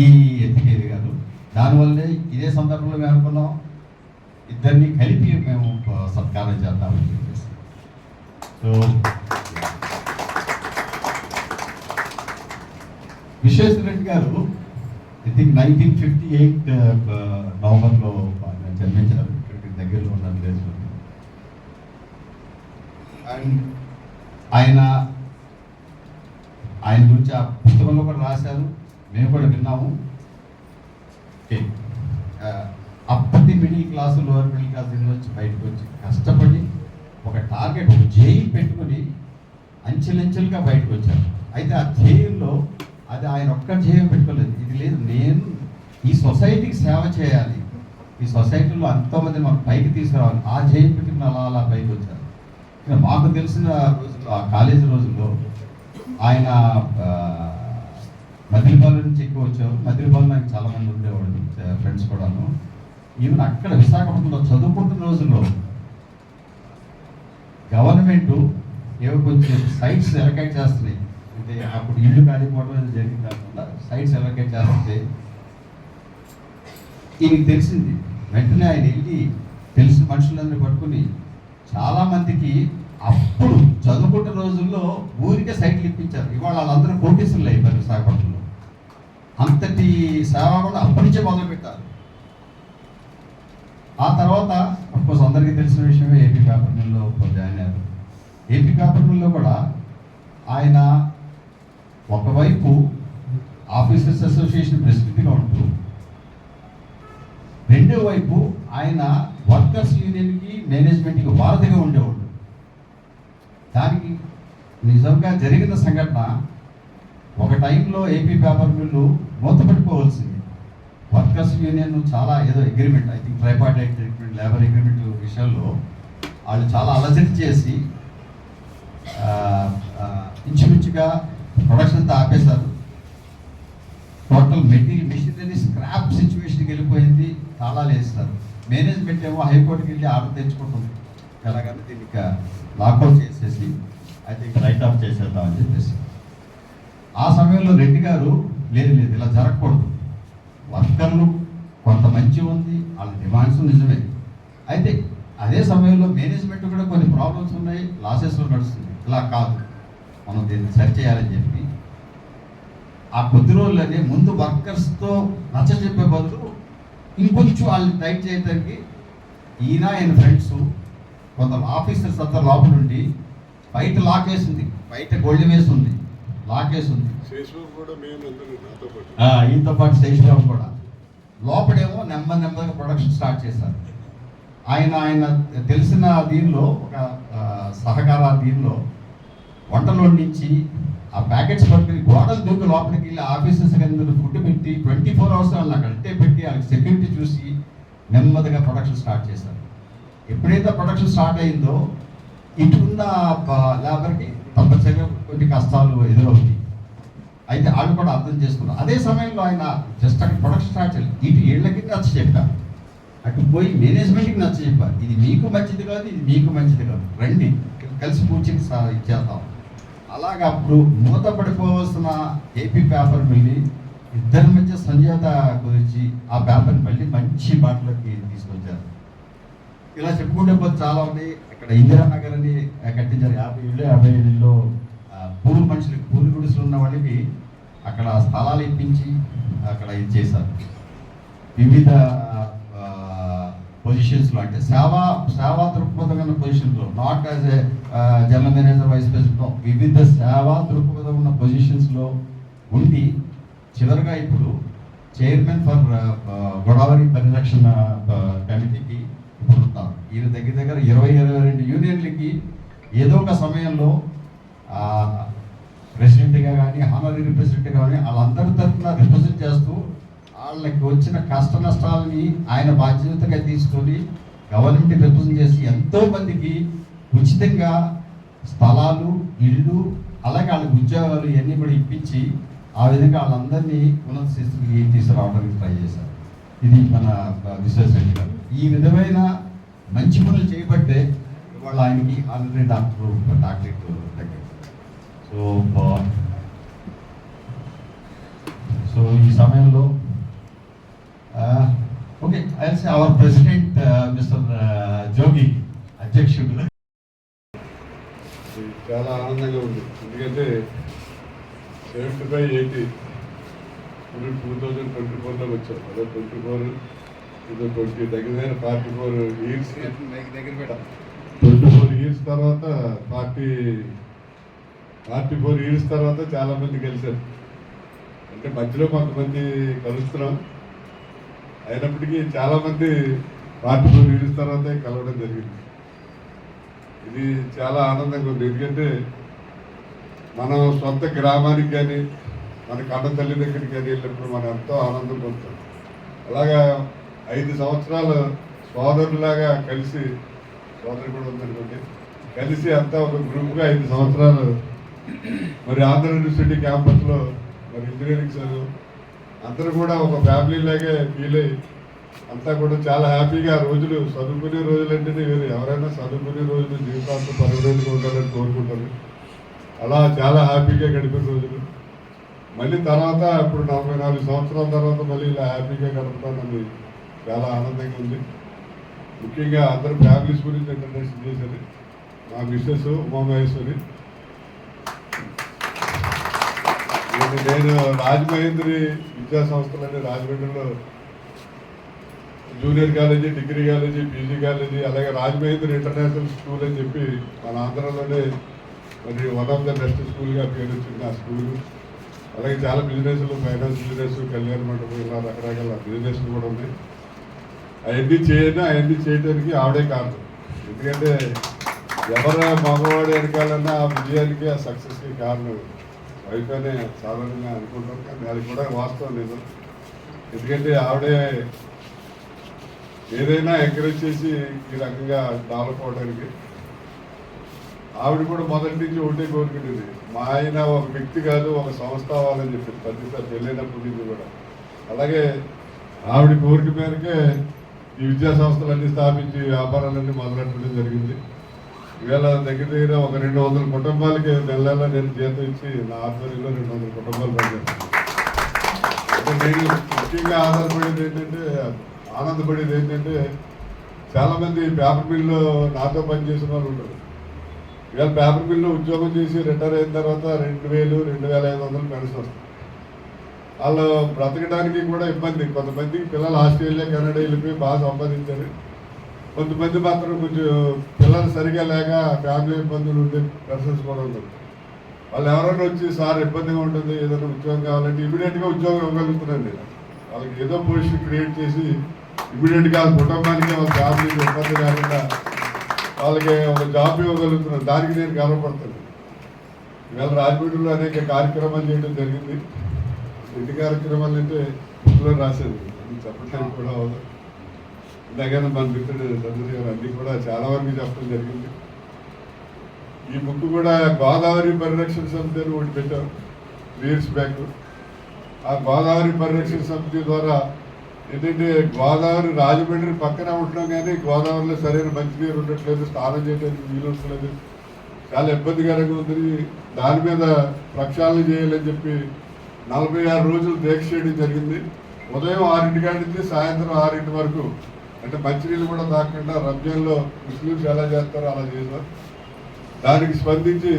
ఈ ఎత్తికేది గారు దానివల్లే ఇదే సందర్భంలో మేము అనుకున్నాం ఇద్దరిని కలిపి మేము సత్కారం చేద్దామని చెప్పేసి. సో విశ్వేశ్వర రెడ్డి గారు I think nineteen fifty eight నవంబర్లో ఆయన జన్మించారు. ఇక్కడికి దగ్గరలో ఉన్న విలేజ్లో అండ్ ఆయన ఆయన గురించి ఆ పుస్తకంలో కూడా రాశారు. మేము కూడా విన్నాము. ఓకే. అప్పటి middle class lower middle class నుంచి బయటకు వచ్చి కష్టపడి ఒక టార్గెట్ ఒక జేయి పెట్టుకుని అంచెలంచెలుగా బయటకు వచ్చారు. అయితే ఆ ధ్యేయంలో అది ఆయన ఒక్క ధ్యేయం పెట్టుకోలేదు. ఇది లేదు నేను ఈ సొసైటీకి సేవ చేయాలి. ఈ సొసైటీలో ఎంతోమంది మనం పైకి తీసుకురావాలి. ఆ ధ్యేయం పెట్టుకుని అలా అలా పైకి వచ్చారు. మాకు తెలిసిన రోజుల్లో ఆ కాలేజీ రోజుల్లో ఆయన మద్రిపాలెం నుంచి ఎక్కువ వచ్చారు. మద్రిపాలెం నాకు చాలా మంది ఉండేవాళ్ళు ఫ్రెండ్స్ కూడాను. ఈవెన్ అక్కడ విశాఖపట్నంలో చదువుకుంటున్న రోజుల్లో గవర్నమెంట్ ఏవో కొంచెం సైట్స్ ఎలకేట్ చేస్తున్నాయి అంటే అప్పుడు ఇల్లు కాలిపోవడం అనేది జరిగింది కాకుండా సైట్స్ ఎలకేట్ చేస్తే ఈయనకి తెలిసింది. వెంటనే ఆయన వెళ్ళి తెలిసిన మనుషులందరూ పట్టుకుని చాలామందికి అప్పుడు చదువుకుంటున్న రోజుల్లో ఊరికే సైట్లు ఇప్పించారు. ఇవాళ వాళ్ళందరూ కోటీసులు అయిపోయారు విశాఖపట్నంలో. అంతటి సేవ కూడా అప్పటి నుంచే మొదలు పెట్టారు ఆ తర్వాత అఫ్కోర్స్ అందరికీ తెలిసిన విషయమే ఏపీ పేపర్ మిల్లో జాయిన్ అయ్యారు. ఏపీ పేపర్ మిల్లో కూడా ఆయన ఒకవైపు ఆఫీసర్స్ అసోసియేషన్ ప్రెసిడెంట్గా ఉంటూ రెండో వైపు ఆయన వర్కర్స్ యూనియన్కి మేనేజ్మెంట్కి వారధిగా ఉండేవాడు. దానికి నిజంగా జరిగిన సంఘటన ఒక టైంలో ఏపీ పేపర్ మిల్లు మూతపడిపోవలసింది వర్కర్స్ యూనియన్ చాలా ఏదో agreement I think tripartite agreement labour agreement విషయంలో వాళ్ళు చాలా అలజడి చేసి ఇంచుమించుగా ప్రొడక్షన్ అంతా ఆపేశారు. టోటల్ మెటీరియల్ మెషినరీ స్క్రాప్ సిచ్యువేషన్కి వెళ్ళిపోయింది తాళాలు వేస్తారు. మేనేజ్మెంట్ ఏమో హైకోర్టుకి వెళ్ళి ఆర్డర్ తెచ్చుకుంటుంది. ఎలాగంటే దీనికి లాకౌట్ చేసేసి ఐ థింక్ రైట్ ఆఫ్ చేసేద్దామని చెప్పేసి. ఆ సమయంలో రెడ్డి గారు లేదు లేదు ఇలా జరగకూడదు. వర్కర్లు కొంత మంచి ఉంది వాళ్ళ డిమాండ్స్ నిజమే. అయితే అదే సమయంలో మేనేజ్మెంట్ కూడా కొన్ని ప్రాబ్లమ్స్ ఉన్నాయి లాసెస్లో నడుస్తుంది ఇలా కాదు. మనం దీన్ని సరి చేయాలని చెప్పి. ఆ కొద్ది రోజులనే ముందు వర్కర్స్తో నచ్చ చెప్పే బదులు ఇంకొంచెం వాళ్ళని టైట్ చేయడానికి ఈయన ఆయన ఫ్రెండ్స్ కొంత ఆఫీసర్స్ అంతా లోపల ఉండి బయట లాక్ వేసింది. బయట గోల్డ్ వేసి ఉంది లాక్ వేసి ఉంది. శేషబాబు కూడా మేము అందరూ నాతో పాటు. శేషరావు కూడా. లోపడేమో నెమ్మది నెమ్మదిగా ప్రొడక్షన్ స్టార్ట్ చేశారు. ఆయన ఆయన తెలిసిన దీనిలో ఒక సహకార దీనిలో వంటలో నుంచి ఆ ప్యాకెట్స్ పట్టుకుని గోడలు దూకి లోపలికి వెళ్ళి ఆఫీసర్స్ కింద ఫుడ్ పెట్టి ట్వంటీ ఫోర్ అవర్స్ వాళ్ళని అక్కడ అట్టే పెట్టి వాళ్ళకి సెక్యూరిటీ చూసి నెమ్మదిగా ప్రొడక్షన్ స్టార్ట్ చేశారు. ఎప్పుడైతే ప్రొడక్షన్ స్టార్ట్ అయిందో ఇటున్న లేబర్కి తప్పనిసరిగా కొన్ని కష్టాలు ఎదురవుతాయి. అయితే వాళ్ళు కూడా అర్థం చేసుకున్నారు. అదే సమయంలో ఆయన జస్ట్ అక్కడ ప్రొడక్షన్ స్టార్ట్ చేయాలి. ఇటు ఏళ్ళకి నచ్చ చెప్పారు. అటు పోయి మేనేజ్మెంట్కి నచ్చ చెప్పారు. ఇది మీకు మంచిది కాదు ఇది మీకు మంచిది కాదు. రండి కలిసి కూర్చొని ఇచ్చేద్దాం అలాగ అప్పుడు మూతపడిపోవలసిన ఏపీ పేపర్ మళ్ళీ ఇద్దరి మధ్య సంజాత గురించి ఆ పేపర్ని మళ్ళీ మంచి బాటలోకి తీసుకొచ్చారు. ఇలా చెప్పుకుంటే పోతే చాలా ఉన్నాయి ఇక్కడ ఇందిరానగర్ అని కట్టించారు. యాభై ఏళ్ళు యాభై ఏళ్ళలో పూలు మనుషులకి పూలు గుడిసెలు ఉన్న వాళ్ళకి అక్కడ స్థలాలు ఇప్పించి అక్కడ ఇది చేశారు. వివిధ పొజిషన్స్లో అంటే సేవా సేవా దృక్పథమైన ఉన్న పొజిషన్లో not as a general manager vice president వివిధ సేవా దృక్పథం ఉన్న పొజిషన్స్లో ఉండి చివరిగా ఇప్పుడు చైర్మన్ ఫర్ గోదావరి పరిరక్షణ కమిటీకి ఇప్పుడు ఉంటారు. ఈయన దగ్గర దగ్గర ఇరవై ఇరవై రెండు యూనియన్లకి ఏదో ఒక సమయంలో ప్రెసిడెంట్గా కానీ హానరీ ప్రెసిడెంట్ కానీ వాళ్ళందరి తరఫున రిప్రజెంట్ చేస్తూ వాళ్ళకి వచ్చిన కష్ట నష్టాలని ఆయన బాధ్యతగా తీసుకొని గవర్నమెంట్ రిప్రజెంట్ చేసి ఎంతోమందికి ఉచితంగా స్థలాలు ఇళ్ళు అలాగే వాళ్ళకి ఉద్యోగాలు ఇవన్నీ కూడా ఇప్పించి ఆ విధంగా వాళ్ళందరినీ ఉన్నత స్థితికి తీసుకురావడానికి ట్రై చేశారు. ఇది మన విశ్వేశ్వర గారు. ఈ విధమైన మంచి పనులు చేయబట్టే ఇవాళ ఆయనకి ఆల్రెడీ డాక్టర్ డాక్టరేట్ దగ్గర సో uh, సో ఈ సమయంలో okay our president mister Jogi అధ్యక్షుడు. చాలా ఆనందంగా ఉంది. ఎందుకంటే సెవెంటీ ఫైవ్ ఎయిటీ ఇప్పుడు టూ థౌజండ్ ట్వంటీ ఫోర్లో వచ్చాం. అదే ట్వంటీ ఫోర్ ఇదో ట్వంటీ దగ్గర దగ్గర forty four years. Twenty four years తర్వాత ఫార్టీ ఫార్టీ ఫోర్ ఇయర్స్ తర్వాత చాలా మంది కలిశారు అంటే మధ్యలో కొంతమంది కలుస్తున్నాం. అయినప్పటికీ చాలామంది మంది రిలీజ్ ఫోర్ తర్వాతే కలవడం జరిగింది. ఇది చాలా ఆనందంగా ఉంది. ఎందుకంటే మనం సొంత గ్రామానికి కానీ మన కన్న తల్లి దగ్గరికి కానీ వెళ్ళినప్పుడు మనం ఎంతో ఆనందం పొందుతాం. అలాగా ఐదు సంవత్సరాలు సోదరులాగా కలిసి సోదరు కూడా ఉందనుకోండి కలిసి అంతా ఒక గ్రూప్గా ఐదు సంవత్సరాలు మరి ఆంధ్ర యూనివర్సిటీ క్యాంపస్లో మరి ఇంజనీరింగ్ చదువు అందరూ కూడా ఒక ఫ్యామిలీ లాగే ఫీల్ అయ్యి అంతా కూడా చాలా హ్యాపీగా రోజులు చదువుకునే రోజులు అంటేనే వేరు. ఎవరైనా చదువుకునే రోజులు జీవితాంతం పది రోజులు ఉండాలని కోరుకుంటారు. అలా చాలా హ్యాపీగా గడిపిన రోజులు. మళ్ళీ తర్వాత ఇప్పుడు నలభై నాలుగు సంవత్సరాల తర్వాత మళ్ళీ ఇలా హ్యాపీగా గడుపుతానని చాలా ఆనందంగా ఉంది. ముఖ్యంగా అందరు ఫ్యామిలీస్ గురించి ఇంటర్నేషన్ చేశారు. మా మిస్సెస్ ఉమామహేశ్వరి నేను రాజమహేంద్రి విద్యా సంస్థలని రాజమండ్రిలో junior college degree college PG college అలాగే రాజమహేంద్రి ఇంటర్నేషనల్ స్కూల్ అని చెప్పి మన ఆంధ్రాలోనే మరి వన్ ఆఫ్ ద బెస్ట్ స్కూల్గా పేరు వచ్చింది ఆ స్కూల్. అలాగే చాలా బిజినెస్లు ఫైనాన్స్ బిజినెస్ కళ్యాణ మండపం ఇలా రకరకాల బిజినెస్లు కూడా ఉన్నాయి. అవన్నీ చేయడం అవన్నీ చేయడానికి ఆవిడే కారణం. ఎందుకంటే ఎవరు మగవాడు వెనకాలన్నా ఆ విజయానికి ఆ సక్సెస్కి కారణం. వైఫ్ అనే సాధారణంగా అనుకుంటాం కానీ అది కూడా వాస్తవం నిజం ఎందుకంటే ఆవిడే ఏదైనా ఎంకరేజ్ చేసి ఈ రకంగా డెవలప్ అవడానికి ఆవిడ కూడా మొదటి నుంచి ఒకటే కోరుకుంటుంది మా ఆయన ఒక వ్యక్తి కాదు ఒక సంస్థ అవ్వాలని చెప్పి ప్రతిసారి తెలియనప్పుడు నుంచి కూడా. అలాగే ఆవిడ కోరిక మేరకే ఈ విద్యా సంస్థలన్నీ స్థాపించి వ్యాపారాలన్నీ మొదలెట్టడం జరిగింది. ఇవాళ దగ్గర దగ్గర ఒక రెండు వందల కుటుంబాలకి నెల నెల నేను జీతం ఇచ్చి నా ఆధ్వర్యంలో రెండు వందల కుటుంబాలు పనిచేస్తాను నేను ముఖ్యంగా ఆధారపడేది ఏంటంటే ఆనందపడేది ఏంటంటే చాలామంది పేపర్ మిల్లో నాతో పనిచేసిన వాళ్ళు ఉంటారు. ఇవాళ పేపర్ మిల్లో ఉద్యోగం చేసి రిటైర్ అయిన తర్వాత రెండు వేలు రెండు వేల ఐదు వందలు పెన్షన్ వస్తుంది. వాళ్ళు బ్రతకడానికి కూడా ఇబ్బంది. కొంతమంది పిల్లలు ఆస్ట్రేలియా కెనడా వెళ్ళిపోయి బాగా సంపాదించారు. కొంతమంది మాత్రం కొంచెం పిల్లలు సరిగా లేక ఫ్యామిలీ ఇబ్బందులు ఉండే పర్సన్స్ కూడా ఉన్నారు. వాళ్ళు ఎవరైనా వచ్చి సార్ ఇబ్బందిగా ఉంటుంది ఏదైనా ఉద్యోగం కావాలంటే ఇమీడియట్గా ఉద్యోగం ఇవ్వగలుగుతున్నాను వాళ్ళకి ఏదో పొజిషన్ క్రియేట్ చేసి ఇమీడియట్గా వాళ్ళ కుటుంబానికి వాళ్ళ ఫ్యామిలీకి ఇబ్బంది లేకుండా వాళ్ళకి ఒక జాబ్ ఇవ్వగలుగుతున్నాను దానికి నేను గర్వపడుతుంది ఇవాళ రాజమండ్రిలో అనేక కార్యక్రమాలు చేయడం జరిగింది. ఎన్ని కార్యక్రమాలు అంటే బుక్లో రాసేది చెప్పడానికి కూడా అవదు. దగ్గర మన మిత్రుడు చంద్ర గారు అన్ని కూడా చాలా వరకు చెప్పడం జరిగింది. ఈ బుక్ కూడా గోదావరి పరిరక్షణ సమితి అని ఒకటి పెట్టారు ఇయర్స్ బ్యాక్ ఆ గోదావరి పరిరక్షణ సమితి ద్వారా ఏంటంటే గోదావరి రాజమండ్రి పక్కనే ఉంటున్నాం కానీ గోదావరిలో సరైన మంచినీరు ఉండట్లేదు స్నానం చేయడానికి వీలు ఉండట్లేదు చాలా ఇబ్బందికరంగా ఉంది దాని మీద ప్రక్షాళన చేయాలని చెప్పి నలభై ఆరు రోజులు దీక్ష చేయడం జరిగింది. ఉదయం ఆరింటి కాడి నుంచి సాయంత్రం ఆరింటి వరకు అంటే మంచినీళ్ళు కూడా తాకుండా రంజాన్లో ముస్లింస్ ఎలా చేస్తారో అలా చేశారు. దానికి స్పందించి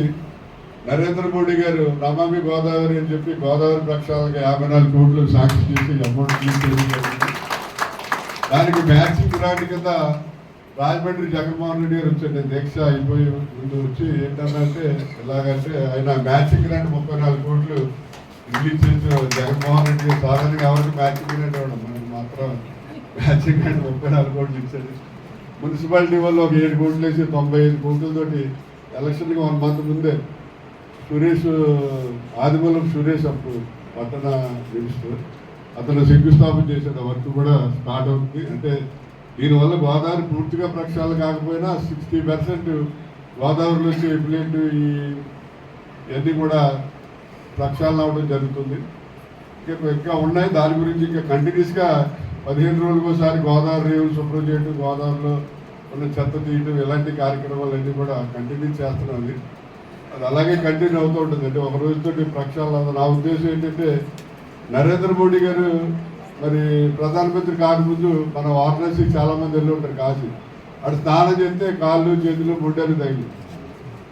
నరేంద్ర మోడీ గారు నమామి గోదావరి అని చెప్పి గోదావరి ప్రక్షాళనకి యాభై నాలుగు కోట్లు సాక్షి చేసి అమౌంట్ తీసుకెళ్ళి దానికి మ్యాచింగ్ గ్రాంట్ కింద రాజమండ్రి జగన్మోహన్ రెడ్డి గారు వచ్చండి దీక్ష అయిపోయి ముందు వచ్చి ఏంటంటే ఎలాగంటే ఆయన మ్యాచింగ్ గ్రాంట్ ముప్పై నాలుగు కోట్లు రిలీజ్ చేసిన జగన్మోహన్ రెడ్డి గారు సాధారణంగా ఎవరికి మ్యాచింగ్ గ్రాంట్ ఇవ్వడం? మనకి మాత్రం మ్యాచింగ్ ముప్పై నాలుగు కోట్లు ఇచ్చాడు మున్సిపాలిటీ వాళ్ళు ఒక ఏడు కోట్లు వేసి తొంభై ఐదు కోట్లతోటి ఎలక్షన్కి వన్ మంత్ ముందే సురేష్ ఆదిమూలం సురేష్ అప్పుడు పట్టణ మినిస్టర్. అతను శంకుస్థాపన చేశాడు. వర్క్ కూడా స్టార్ట్ అవుతుంది. అంటే దీనివల్ల గోదావరి పూర్తిగా ప్రక్షాళన కాకపోయినా సిక్స్టీ పర్సెంట్ గోదావరిలో వచ్చే ఈ ఇవన్నీ కూడా ప్రక్షాళన అవడం జరుగుతుంది. ఇంకా ఇంకా ఉన్నాయి. దాని గురించి ఇంకా కంటిన్యూస్గా పదిహేను రోజులకు ఒకసారి గోదావరి రేవులు శుభ్రం చేయడం గోదావరిలో ఉన్న చెత్త తీయడం ఇలాంటి కార్యక్రమాలన్నీ కూడా కంటిన్యూ చేస్తున్నాం అది అది అలాగే కంటిన్యూ అవుతూ ఉంటుంది అంటే ఒక రోజుతో ప్రక్షాళన నా ఉద్దేశం ఏంటంటే నరేంద్ర మోడీ గారు మరి ప్రధానమంత్రి కాకముందు మన వారణాసి చాలామంది వెళ్ళి ఉంటారు కాశీ. అక్కడ స్నానం చేస్తే కాళ్ళు చేతులు ముడ్డలు తగిలి.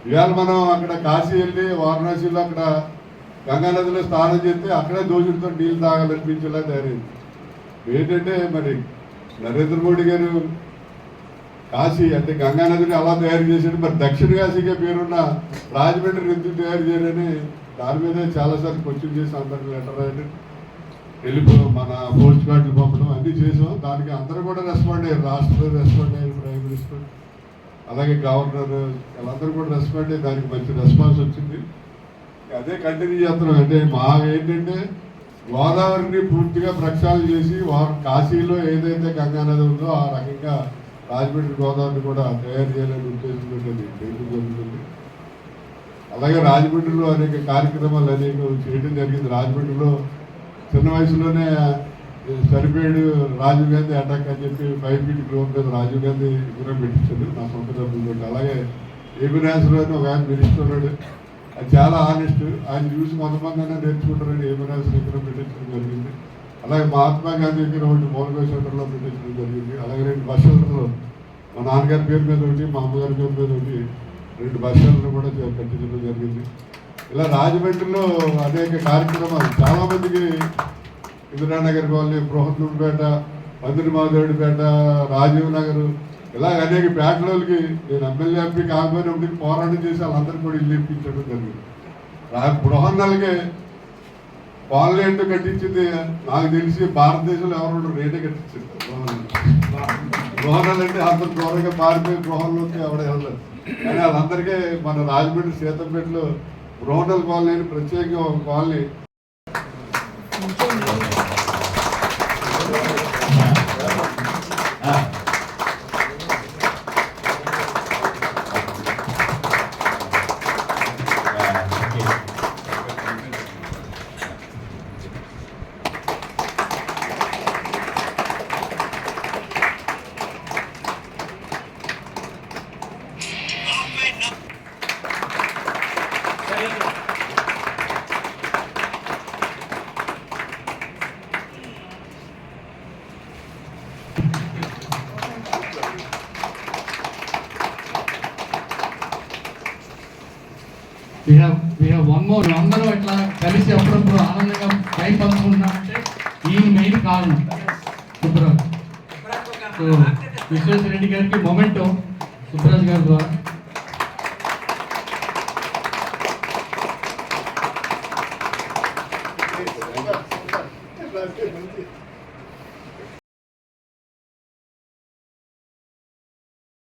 ఇవాళ మనం అక్కడ కాశీ వెళ్ళి వారణాసిలో అక్కడ గంగా నదిలో స్నానం చేస్తే అక్కడే దోషులతో నీళ్ళు తాగాలనిపించేలా తయారైంది. ఏంటంటే మరి నరేంద్ర మోడీ గారు కాశీ అంటే గంగానదిని అలా తయారు చేశాడు మరి దక్షిణ కాశీగా పేరున్న రాజమండ్రి ఎందుకు తయారు చేయాలని దాని మీద చాలాసార్లు క్వశ్చన్ చేసి అందరికి లెటర్ రాయడం. వెళ్ళిపో మన పోస్ట్ కార్డులు పంపడం అన్నీ చేసాం. దానికి అందరూ కూడా రెస్పాండ్ అయ్యారు. రాష్ట్రంలో రెస్పాండ్ అయ్యారు ప్రైమ్ మినిస్టర్ అలాగే గవర్నర్ వాళ్ళందరూ కూడా రెస్పాండ్ అయ్యి దానికి మంచి రెస్పాన్స్ వచ్చింది. అదే కంటిన్యూ చేస్తున్నాం. అంటే మా ఏంటంటే గోదావరిని పూర్తిగా ప్రక్షాళన చేసి వారు కాశీలో ఏదైతే గంగా నది ఉందో ఆ రకంగా రాజమండ్రి గోదావరిని కూడా తయారు చేయాలని ఉద్దేశంతో అది చేయడం జరుగుతుంది. అలాగే రాజమండ్రిలో అనేక కార్యక్రమాలు అనేక చేయడం జరిగింది. రాజమండ్రిలో చిన్న వయసులోనే సరిపోయాడు రాజీవ్ గాంధీ అటాక్ అని చెప్పి ఫైవ్ ఫీట్ గ్లోబ్ మీద రాజీవ్ గాంధీ విగ్రహం పెట్టించాడు. నా సొంత డబ్బులు అలాగే ఏబీ నాయసరావు అని ఒక ఆయన మినిస్టర్ ఉన్నాడు. చాలా ఆనెస్ట్ ఆయన చూసి కొంతమంది నేర్చుకుంటారని ఏమైనా నాయసరావు పెట్టించడం జరిగింది. అలాగే మహాత్మా గాంధీ దగ్గర ఒకటి మౌలిక సెంటర్లో పెట్టించడం జరిగింది. అలాగే రెండు బస్ షెల్టర్లు. మా నాన్నగారి పేరు మీద ఒకటి మా అమ్మగారి పేరు మీద ఒకటి రెండు బస్ షెల్టర్లు కూడా కట్టించడం పెట్టించడం జరిగింది. ఇలా రాజమండ్రిలో అనేక కార్యక్రమాలు. చాలామందికి ఇందిరానగర్ కాలనీ బృహత్పేట పందిరి మాధవుడిపేట రాజీవ్ నగర్ ఇలా అనేక పేటలోకి నేను ఎమ్మెల్యే ఎంపీ ఉండి పోరాటం చేసి వాళ్ళందరూ కూడా ఇల్లు ఇప్పించడం జరిగింది. రా- బృహన్నలకి కాలనీ అంటూ కట్టించింది నాకు తెలిసి భారతదేశంలో ఎవరు రేటే కట్టించింది. గృహాలు అంటే అంత దూరంగా పారిపోయి గృహంలోకి ఎవడ వెళ్ళలేదు కానీ వాళ్ళందరికీ మన రాజమండ్రి సీతంపేటలో గృహండల కాలనీ అని ప్రత్యేకంగా ఒక కాలనీ. More అందరూ ఇట్లా కలిసి అప్పుడప్పుడు ఆనందంగా టైం పంచుకుంటున్నామంటే ఈ మెయిన్ కారణం. సుబ్బరాజ్ సో విశ్వేశ్వర రెడ్డి గారికి మొమెంటో సుబ్బరాజ్ గారి ద్వారా.